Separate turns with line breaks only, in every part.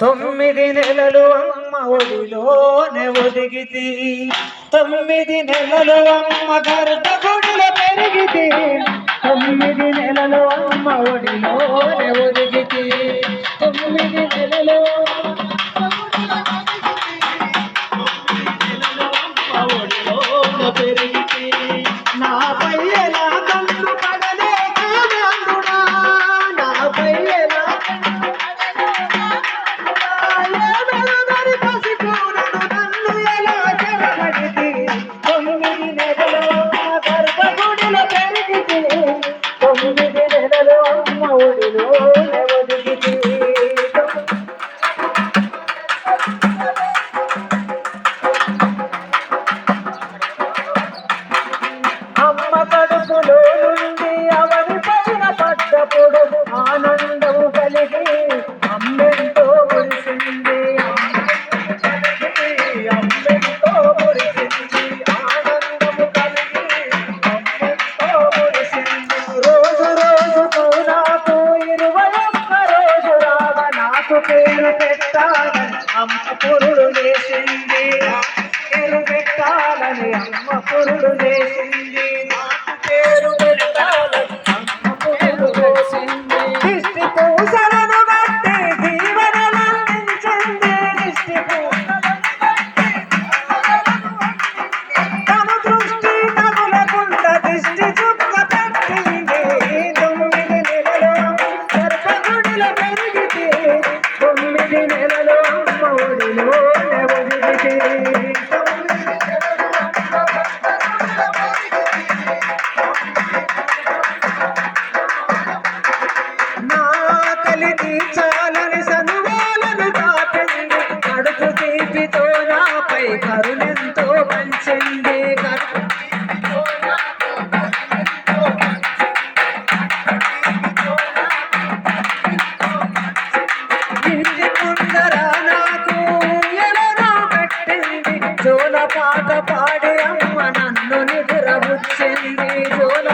తొమ్మిది నెలలు అమ్మ ఒడిలోనే ఒదిగితి తొమ్మిది నెలలు అమ్మ గర్భగుడిలో పెరిగితి. తొమ్మిది నెలలు అమ్మ ఒడిలోనే ఒదిగితి తొమ్మిది నెలలు అమ్మ అమ్మ అమ్మ పొరుడు చేసింది పేరు పెట్టాలని అమ్మ పొరుడు చేసింది Thank you. పాట పాడే అమ్మ నన్ను నిద్రబుచ్చింది జోల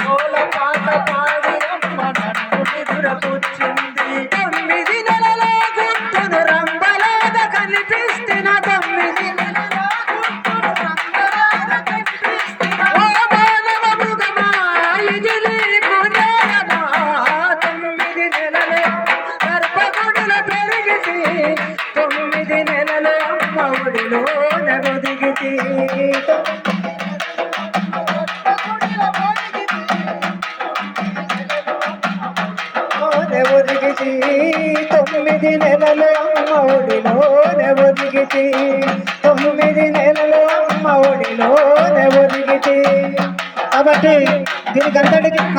జోల పాట పాడి అమ్మ నన్ను నిద్రపుచ్చింది. తొమ్మిది నెలలో గుర్తును రంబలాద కనిపిస్తున్న తొమ్మిది ఒడిలోన ఒదిగితి లోనే తొమ్మిది నెలలు అమ్మ ఒడిలోనే తొమ్మిది నెలలు అమ్మ ఒడిలోనే ఒదిగితి కాబట్టి దీనికంతటికి కారణం